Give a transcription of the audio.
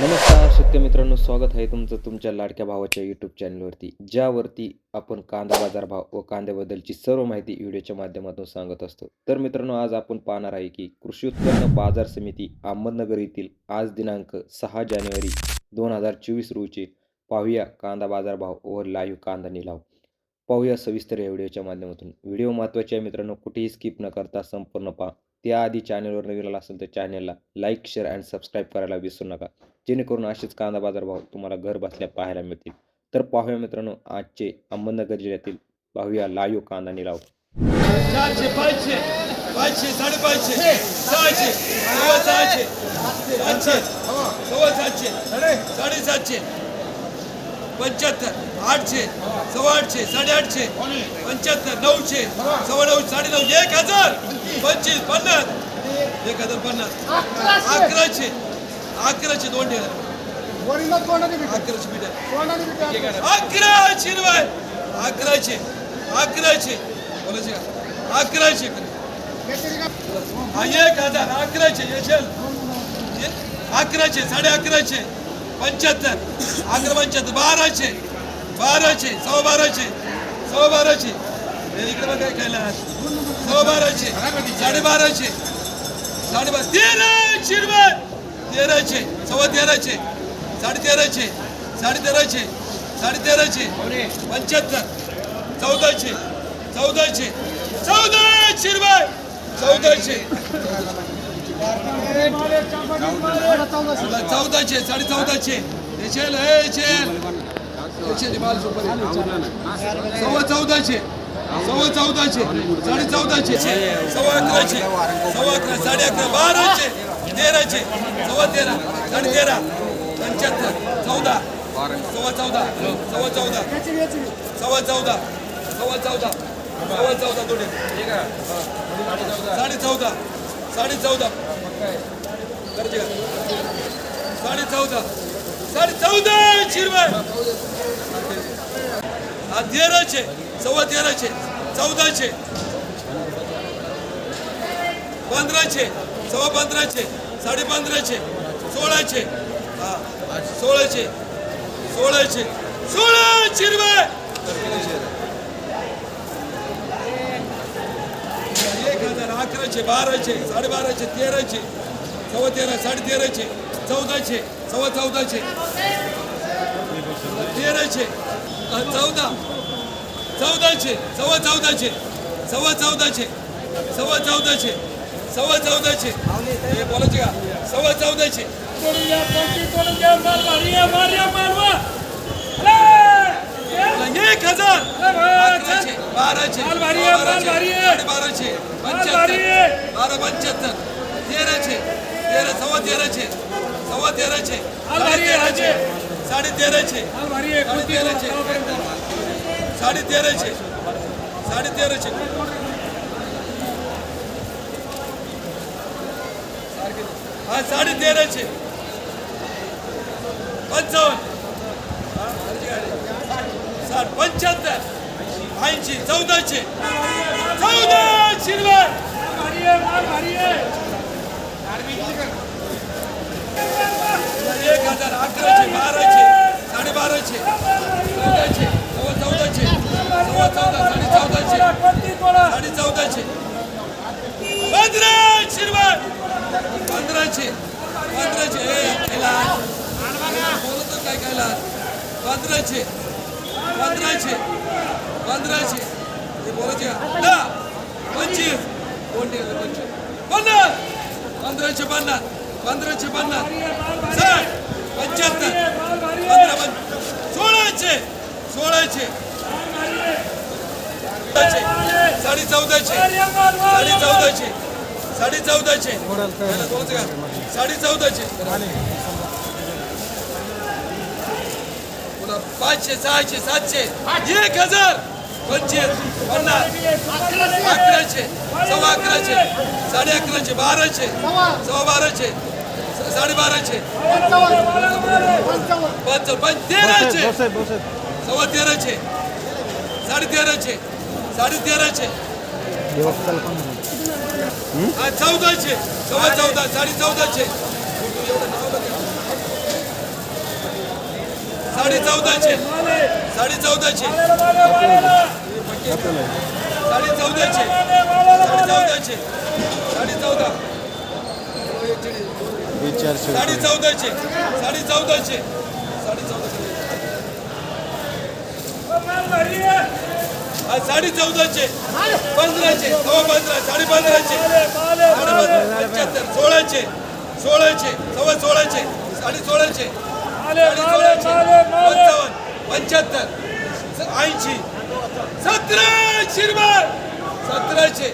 नमस्कार शेतकरी मित्रांनो स्वागत आहे तुमचं तुमच्या लाडक्या भावाच्या यूट्यूब चॅनलवरती ज्यावरती आपण कांदा बाजार भाव व कांद्याबद्दलची सर्व माहिती व्हिडिओच्या माध्यमातून सांगत असतो. तर मित्रांनो आज आपण पाहणार आहे की कृषी उत्पन्न बाजार समिती अहमदनगर येथील आज दिनांक सहा जानेवारी दोन हजार चोवीस रोजी पाहूया कांदा बाजार भाव व लाईव्ह कांदा निलाव. पाहूया सविस्तर या व्हिडिओच्या माध्यमातून. व्हिडिओ महत्त्वाचे आहे मित्रांनो कुठेही स्किप न करता संपूर्ण पहा. त्याआधी चॅनलवर नवीन आला असेल तर चॅनलला लाईक शेअर अँड सबस्क्राईब करायला विसरू नका. जेणेकरून असेच कांदा बाजार भाव तुम्हाला घर बसल्या पाहायला मिळतील. तर पाहूया मित्रांनो आजचे अहमदनगर जिल्ह्यातील पाहूया लाईव्ह कांदा निलाव. चारशे पाचशे पाचशे साडेपाचशे सहाशे सव्वा सहाशे सातशे सव्वा सातशे साडेसातशे पंच्याहत्तर आठशे सव्वा आठशे साडेआठशे पंच्याहत्तर नऊशे सव्वा नऊशे साडेनऊ एक हजार पंचवीस पन्नास एक हजार पन्नास अकराशे ठेवा वरील कोणाने बी अकराशे मीटर कोणाने बी काय अकराशे रुपये अकराशे अकराशे बोलायचे का? अकराशे हा एक हजार. अकराशे यशल? अकराशे साडे अकराशे पंच्याहत्तर. अकरा पंच्याहत्तर. बाराशे बाराशे सव्वा बाराशे सव्वा बाराशे इकडे बघा काय खायला. सव्वा बाराशे साडे बाराशे साडे बारा तेराशे रुपये तेराशे सव्वा तेराशे साडे तेराशे साडेतेराशे साडे पंच्याहत्तर चौदाशे चौदाशे चौदाशे रुपये चौदाशे. चौदाशे साडे चौदाशे येशेल हे येशेल येशेल माल सुपर सव्वा चौदाशे सव्वा चौदाशे साडे चौदाशे सव्वा अकराशे सव्वा अकरा साडे अकरा बाराशे. तेराशे सव्वा तेरा साडे तेरा पंच्याहत्तर चौदा सव्वा चौदा सव्वा चौदा सव्वा चौदा सव्वा चौदा सव्वा चौदा थोडे साडे चौदा साडे चौदा. साडे चौदा. साडे चौदा शिरवाय तेराशे सव्वा तेराशे चौदाशे पंधराशे सव्वा पंधराशे साडे पंधराशे सोळाशे. हा सोळाशे सोळाशे सोळाशे रुपये एक हजार अकराशे बाराशे साडेबाराशे तेराशे सव्वा तेरा साडे तेराशे चौदाशे सव्वा चौदाशे. तेराशे चौदा. चौदाशे सव्वा चौदाशे सव्वा चौदाशे सव्वा चौदाशे. सव्वा चौदाशे हे बोलायचे का? सव्वा चौदाशे एक हजार. अकराशे बाराशे बाराशे बारा पंच्याहत्तर तेराशे तेरा सव्वा तेराशे सव्वा तेराशे साडे तेराशे साडे तेराशे साडे तेराशे साडे तेराशे साडे तेराशे हा साडे तेराशे पंचावन्न साठ पंच्याहत्तर ऐंशी चौदाशे चौदाशे रुपये एक हजार अकराशे बाराशे साडेबाराशे चौदाशे सव्वा चौदाशे सव्वा चौदा साडे चौदाशे साडे चौदाशे पंधराशे रुपये पंधराशे पंधराशे ए कैलास बोलतो काय कैलास पंधराशे. पंधराशे. पंधराशे. बोलायचे. का दहा. पंचवीस. कोणते पंचवीस? पन्नास. पंधराशे पन्नास. पंधराशे पन्नास. साठ. पंच्याहत्तर. पंधरा पं सोळाशे. साडे चौदाशे. साडे चौदाशे. साडे चौदाशे. बोलायचं का? साडे चौदाशे. पुन्हा पाचशे सहाशे सातशे एक हजार पंचवीस पन्नास अकराशे सव्वा अकराशे साडे अकराशे बाराशे सव्वा बाराशे स- साडे बाराशे पंच पंच तेराशे सव्वा तेराशे साडे तेराशे साडे तेराशे. चौदाशे सव्वा चौदा साडे चौदाशे. साडे चौदाशे साडे चौदाशे साडे चौदाशे साडे चौदाशे साडे चौदा साडे चौदाशे साडे चौदाशे साडे चौदाशे साडे चौदाशे पंधराशे सव्वा हो, पंधरा. साडे पंधराशे साडे पंधरा पंच्याहत्तर. सोळाशे सोळाशे सव्वा सोळाचे. साडे सोळाशे साडे सोळाशे पंचावन्न पंच्याहत्तर ऐंशी. सतराशे रुपये. सतराशे.